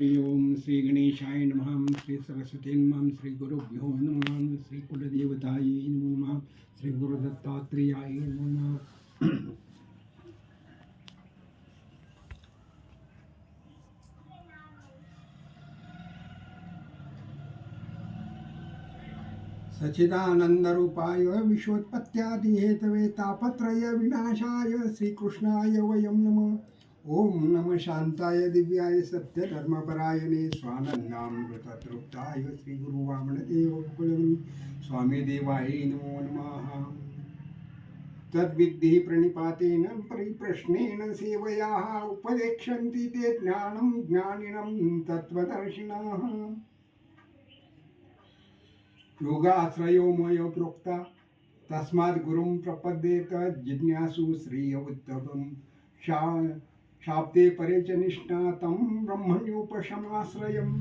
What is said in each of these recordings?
हरि ओम श्री गणेशाय नम श्री सरस्वती नम श्री गुरुभ्यो नम श्री कुलदेवताय नमो नमः श्री गुरुदत्तात्रेयाय नमः। सच्चिदानन्दरूपाय विश्वोत्पत्त्यादिहेतवे तापत्रय विनाशाय श्रीकृष्णाय वयं नमः। ॐ नम शान्ताय दिव्याय सत्यधर्मपरायणे स्वानन्दामृततृप्ताय श्रीगुरुवामनदेव कुलमुनि स्वामी देवाय नमो नमः। तद्विद्धि प्रणिपातेन परिप्रश्नेन सेवयाः उपदेक्षन्ति ते ज्ञानं ज्ञानिनं तत्त्वदर्शिनः। योगाश्रयोमयो प्रोक्ता तस्मात् गुरुं प्रपद्येत जिज्ञासु श्रिय उत्तमं शा शाब्दे परे च निष्णातं ब्रह्मण्योपशमाश्रयम्।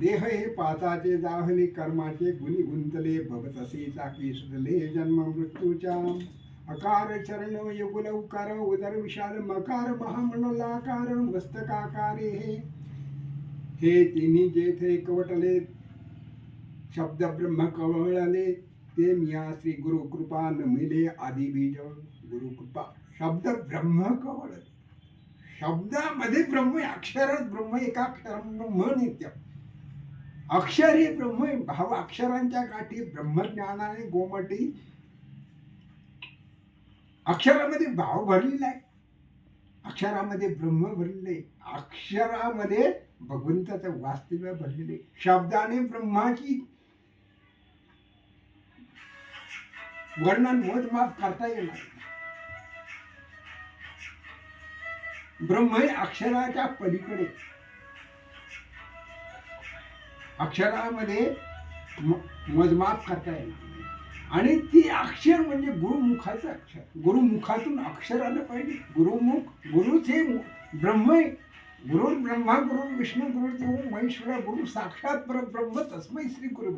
देह हे पाताचे जाहले कर्माचे गुणी गुंतले भगतसे चाकी सुटले जन्म मृत्यूच्या अकार चरण युगुल उकार उदर विशाल मकार महामंडलाकार मस्तकाकारे हे। हे तिन्ही जेथे कवटले शब्द ब्रह्म कवळले ते मिया श्री गुरु कृपा नमिले आदि बीज गुरु कृपा शब्द ब्रह्म कवळ शब्दामध्ये ब्रह्म आहे, अक्षरात ब्रह्म एका अक्षरम ब्रह्म नित्य. अक्षर हे ब्रह्म भाव अक्षरांच्या काठी ब्रह्मज्ञानाने गोमटी. अक्षरामध्ये भाव भरलेला आहे. अक्षरामध्ये ब्रह्म भरलेले अक्षरामध्ये भगवंताचं वास्तव्य भरलेले शब्दाने ब्रह्माची वर्णन मोजमाप करता येणार ब्रह्म हे अक्षराच्या पलीकडे. अक्षरामध्ये मजमाप करता येणार आणि ती अक्षर म्हणजे गुरुमुखाचं अक्षर. गुरुमुखातून अक्षर आलं पाहिजे. गुरुमुख गुरुच हे ब्रह्म आहे गुरु ब्रह्मा गुरु विष्णू गुरु देव महेश्वर गुरु साक्षात परब्रह्म तस्मै श्री गुरु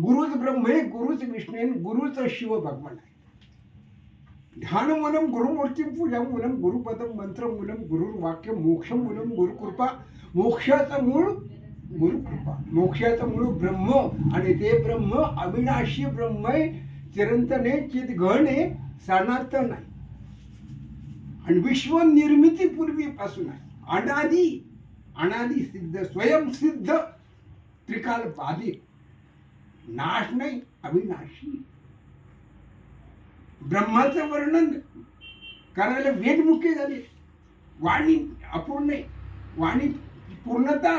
गुरुच ब्रह्म आहे गुरुच विष्णू गुरुच शिव भगवान आहे. ध्यान मूलम गुरुमूर्ती पूजा मूलम गुरुपदम मंत्र मूलम गुरुर्वाक्य मोक्ष मूलम गुरुकृपा. मोक्षाचं मूळ गुरुकृपा. मोक्षाचं मूळ ब्रह्म आणि ते ब्रह्म अविनाशी ब्रह्म चिरंतने चिरंतन सनातन आहे आणि विश्व निर्मिती पूर्वीपासून आहे. अनादी अनादी सिद्ध स्वयंसिद्ध त्रिकाल बाधित नाश नाही अविनाशी. ब्रह्माचं वर्णन करायला वेदमुखे झाले. वाणी अपूर्ण वाणी पूर्णता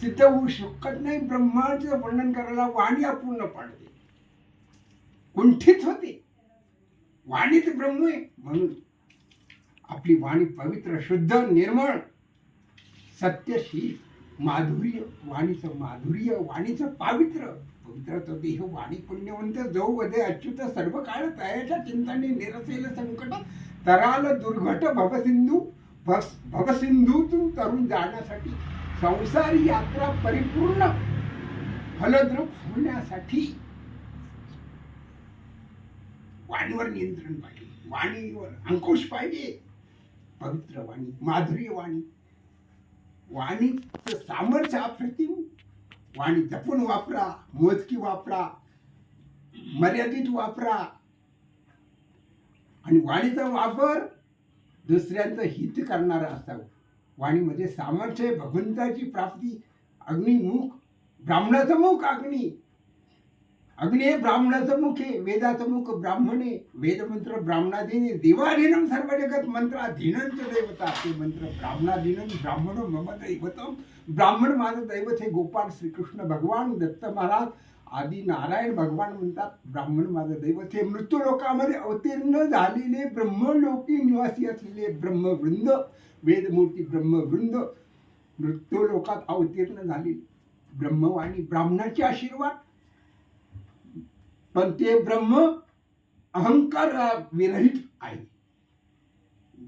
सिद्ध होऊ शकत नाही. ब्रह्माचं वर्णन करायला वाणी अपूर्ण पाडते. कुंठित होते. वाणीच ब्रह्म आहे. म्हणून आपली वाणी पवित्र शुद्ध निर्मळ सत्यशील माधुर्य वाणीचं माधुर्य वाणीचं पावित्र पवित्र हे वाणी पुण्यवंत जो वदे अच्युत सर्व काळ तयाच्या चिंताने निरसेल संकट तराल दुर्घट भवसिंधू भस- भवसिंधूतून तरुण जाण्यासाठी संसारी यात्रा परिपूर्ण फलद्रुप होण्यासाठी. वाणीवर नियंत्रण पाहिजे वाणीवर अंकुश पाहिजे. पवित्र वाणी माधुर्य वाणी. वाणीचं सामर्थ्य अप्रतिम वाणी जपून वापरा मोजकी वापरा मर्यादित वापरा. आणि वाणीचा वापर दुसऱ्यांचं हित करणारा असावं. वाणीमध्ये सामर्थ्य भगवंताची प्राप्ती अग्निमुख ब्राह्मणाचं मुख अग्नी. अग्नी हे ब्राह्मणाचं मुख आहे वेदाचं मुख ब्राह्मण आहे. वेदमंत्र ब्राह्मणाधीने देवाधीनम सर्व जगत मंत्राधीनंच देवता. ते मंत्र ब्राह्मणाधीनम ब्राह्मण मम दैवतम ब्राह्मण माझं दैवत हे गोपाळ श्रीकृष्ण भगवान दत्त महाराज आदी नारायण भगवान म्हणतात. ब्राह्मण माझं दैवत हे मृत्यूलोकामध्ये अवतीर्ण झालेले ब्रह्मलोकी निवासी असलेले ब्रह्मवृंद वेदमूर्ती ब्रह्मवृंद मृत्यूलोकात अवतीर्ण झाले. ब्रह्मवाणी ब्राह्मणाचे आशीर्वाद. पण ते ब्रह्म अहंकार विरहित आहे.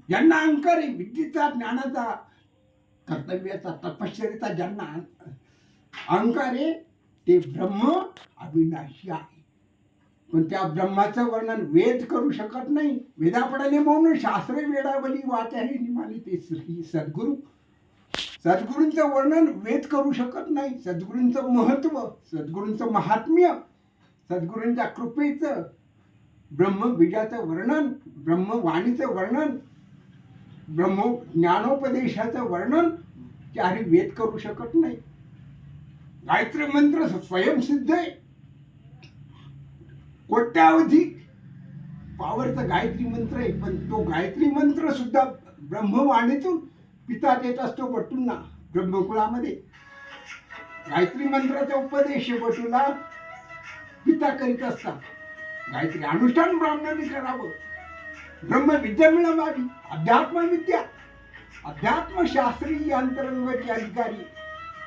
ज्यांना अहंकार आहे विद्येचा ज्ञानाचा कर्तव्याचा तपश्चरीचा ज्यांना अहंकार आहे ते ब्रह्म अविनाशी आहे. पण त्या ब्रह्माचं वर्णन वेद करू शकत नाही. वेदापडाने म्हणून शास्त्र वेडावली वाच आहे निमाली ते श्री सद्गुरू. सद्गुरूंचं वर्णन वेद करू शकत नाही. सद्गुरूंचं महत्त्व सद्गुरूंचं महात्म्य सद्गुरूंच्या कृपेचं ब्रह्मबीजाचं वर्णन ब्रह्मवाणीचं वर्णन ब्रह्म ज्ञानोपदेशाचं वर्णन चारी वेद करू शकत नाही. गायत्री मंत्र स्वयंसिद्ध आहे. कोट्यावधी पावरचा गायत्री मंत्र आहे पण तो गायत्री मंत्र सुद्धा ब्रह्मवाणीतून पिता देत असतो बटूंना ब्रह्मकुळामध्ये. गायत्री मंत्राचा उपदेश बटूला पिता करीत असतात. गायत्री अनुष्ठान ब्राह्मणांनी करावं. ब्रह्मविद्या मिळवावी अध्यात्मविद्या अध्यात्मशास्त्रीय अंतरंगाची अधिकारी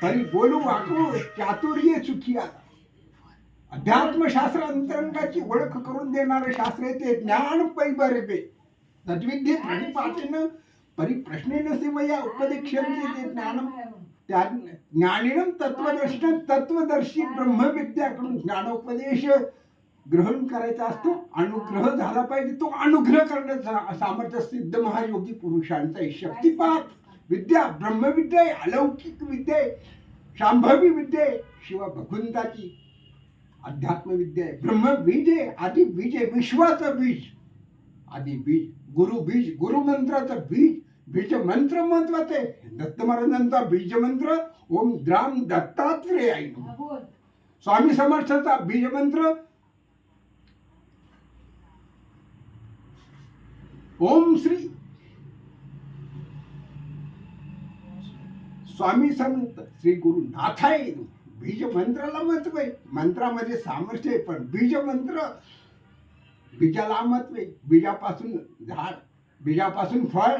तरी बोलू वाकू चातुर्य चुकी आता अध्यात्मशास्त्र अंतरंगाची ओळख करून देणारं शास्त्र आहे ते ज्ञान पैबरबे तद्विद्ये प्रणिपातेन परिप्रश्नेन सेवया उपदेक्षन्ते ते ज्ञानम त्या ज्ञानिनं तत्वदर्शन तत्वदर्शी ब्रह्मविद्याकडून ज्ञानोपदेश ग्रहण करायचा असतो अनुग्रह झाला पाहिजे. तो अनुग्रह करण्याचा सामर्थ्य सिद्ध महायोगी पुरुषांचा आहे शक्तिपात विद्या ब्रह्मविद्या अलौकिक विद्या शांभवी विद्या शिव भगवंताची अध्यात्मविद्या आहे ब्रह्मबीज आधी बीज आहे विश्वाचं बीज आधी बीज गुरु बीज गुरुमंत्राचं बीज बीज मंत्र महत्वाचं आहे. दत्त महाराजांचा बीज मंत्र ओम द्राम दत्तात्रेय स्वामी समर्थाचा बीज मंत्र ओम श्री स्वामी संत श्री गुरु नाथाय बीज मंत्राला महत्त्व आहे मंत्रामध्ये सामर्थ्य आहे पण बीज मंत्र बीजाला महत्त्व आहे बीजापासून झाड बीजापासून फळ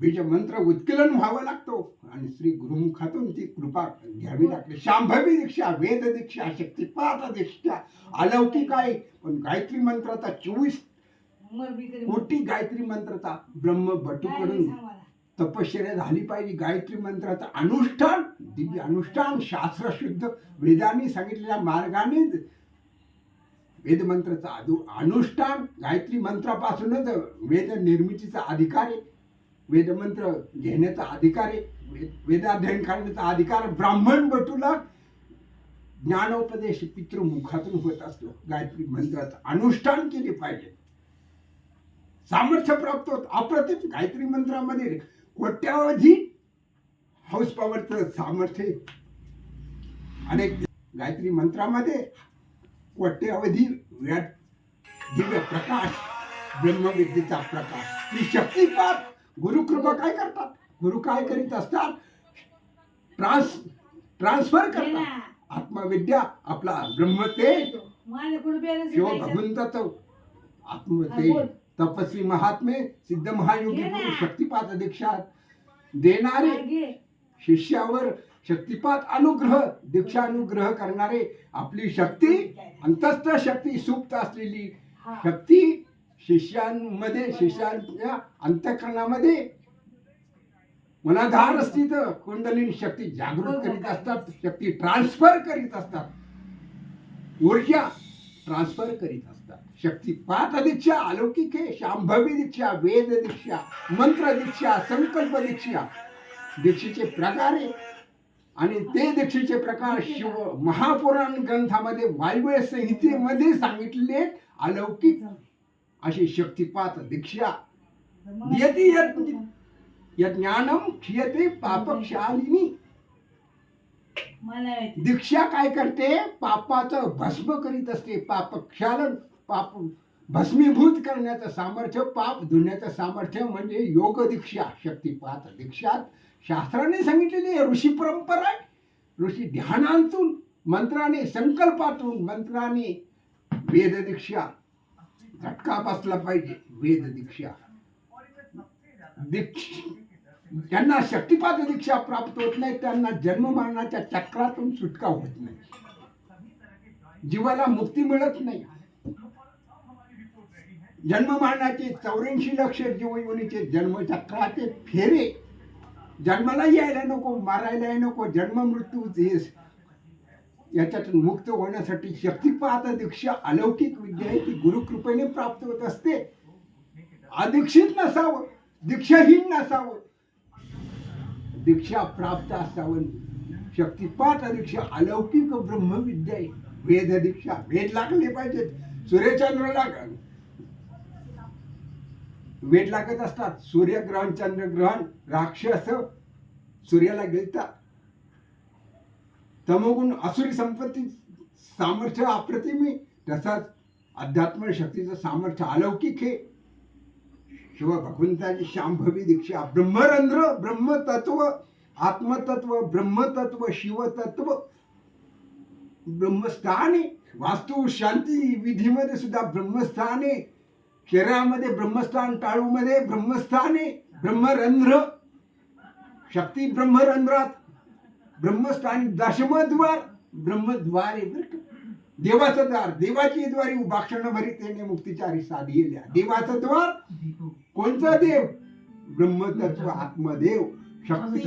बीज मंत्र उत्कलन व्हावं लागतो. आणि श्री गुरुमुखातून ती कृपा घ्यावी लागते. शांभवी दीक्षा वेद दीक्षा शक्तिपात दीक्षा अलौकिक आहे. पण गायत्री मंत्राचा चोवीस कोटी गायत्री मंत्राचा ब्रह्म भटूकडून तपश्चर्या झाली पाहिजे. गायत्री मंत्राचं अनुष्ठान दिव्य अनुष्ठान शास्त्रशुद्ध वेदांनी सांगितलेल्या मार्गाने वेदमंत्राचं अदु अनुष्ठान गायत्री मंत्रापासूनच वेद निर्मितीचा अधिकार आहे वेदमंत्र घेण्याचा अधिकार आहे वेद वेदाध्ययन करण्याचा अधिकार ब्राह्मण बटूला ज्ञानोपदेश पितृमुखातून होत असतो. गायत्री मंत्राचं अनुष्ठान केले पाहिजे. सामर्थ्य प्राप्त होत. अप्रतिम गायत्री मंत्रामध्ये कोट्यावधी हाऊस पॉवरचं सामर्थ्य. अनेक गायत्री मंत्रामध्ये कोट्यावधी व्या- दिव्य प्रकाश ब्रह्मविद्येचा प्रकाश. ही शक्तिपात गुरुकृपा काय करतात? गुरु काय करीत असतात? ट्रान्स ट्रान्सफर करतात. आत्मविद्या आपला ब्रह्मतेज शिव भगवंताचं आत्मतेज बोल. तपस्वी महात्मे सिद्ध महायोगी. गुरु शक्तिपात दीक्षा देणारे शिष्यावर शक्तिपात अनुग्रह दीक्षा अनुग्रह करणारे आपली शक्ती अंतस्थ शक्ती सुप्त असलेली शक्ती शिष्यांमध्ये शिष्यांच्या अंतकरणामध्ये मनाधार स्थित कुंडलिनी शक्ती जागृत करीत असतात शक्ती ट्रान्सफर करीत असतात. ऊर्जा ट्रान्सफर करीत असतात. शक्तिपात दीक्षा अलौकिक आहे शांभवी दीक्षा वेद दीक्षा मंत्र दीक्षा संकल्प दीक्षा. दीक्षेचे प्रकार आहे आणि ते दीक्षेचे प्रकार शिव महापुराण ग्रंथामध्ये वायव्य संहितेमध्ये सांगितले अलौकिक अशी शक्तिपात दीक्षा. यती यत् यज्ञानम क्षीयते पापक्षालिनी. दीक्षा काय करते? पापाचं भस्म करीत असते. पाप क्षालन पाप भस्मीभूत करण्याचं सामर्थ्य पाप धुण्याचं सामर्थ्य म्हणजे योग दीक्षा शक्तिपात दीक्षात. शास्त्राने सांगितलेली आहे ऋषी परंपरा आहे. ऋषी ध्यानांतून मंत्राने संकल्पातून मंत्राने वेद दीक्षा. झटका बसला पाहिजे वेद दीक्षा. दीक्ष ज्यांना शक्तिपात दीक्षा प्राप्त होत नाही त्यांना जन्म मरणाच्या चक्रातून सुटका होत नाही. जीवाला मुक्ती मिळत नाही. जन्म मरणाचे चौऱ्याऐंशी लक्ष जीवयोनीचे जन्मचक्राचे फेरे. जन्माला यायला नको मारायला नको जन्म मृत्यू याच्यातून मुक्त होण्यासाठी शक्तिपात दीक्षा अलौकिक विद्या आहे ती गुरुकृपेने प्राप्त होत असते. अदीक्षित नसावं दीक्षाहीन नसावं. दीक्षा प्राप्त असावं. शक्तिपात दीक्षा अलौकिक ब्रह्मविद्या आहे. वेद दीक्षा वेद लागले पाहिजेत. सूर्यचंद्र लाग वेद लागत असतात. सूर्यग्रहण चंद्रग्रहण राक्षस सूर्याला गिळतात तमोगुण असुरी संपत्ती सामर्थ्य अप्रतिम आहे. तसाच अध्यात्म शक्तीचं सामर्थ्य अलौकिक आहे. शिव भगवंताची शांभवी दीक्षा. ब्रह्मरंध्र ब्रह्मतत्व आत्मतत्व ब्रह्मतत्व शिवतत्व. ब्रह्मस्थाने वास्तू शांती विधीमध्ये सुद्धा ब्रह्मस्थाने शरीरामध्ये ब्रह्मस्थान टाळूमध्ये ब्रह्मस्थाने ब्रह्मरंध्र. शक्ती ब्रह्मरंध्रात. ब्रह्मस्थानी दशमद्वार. ब्रह्मद्वारे बरं का. देवाचं द्वार देवाची द्वारी उभाक्षण भरी त्याने मुक्तीचारी साधिल्या देवाचं द्वार. कोणचा देव? ब्रह्मतत्व आत्मदेव. शक्ती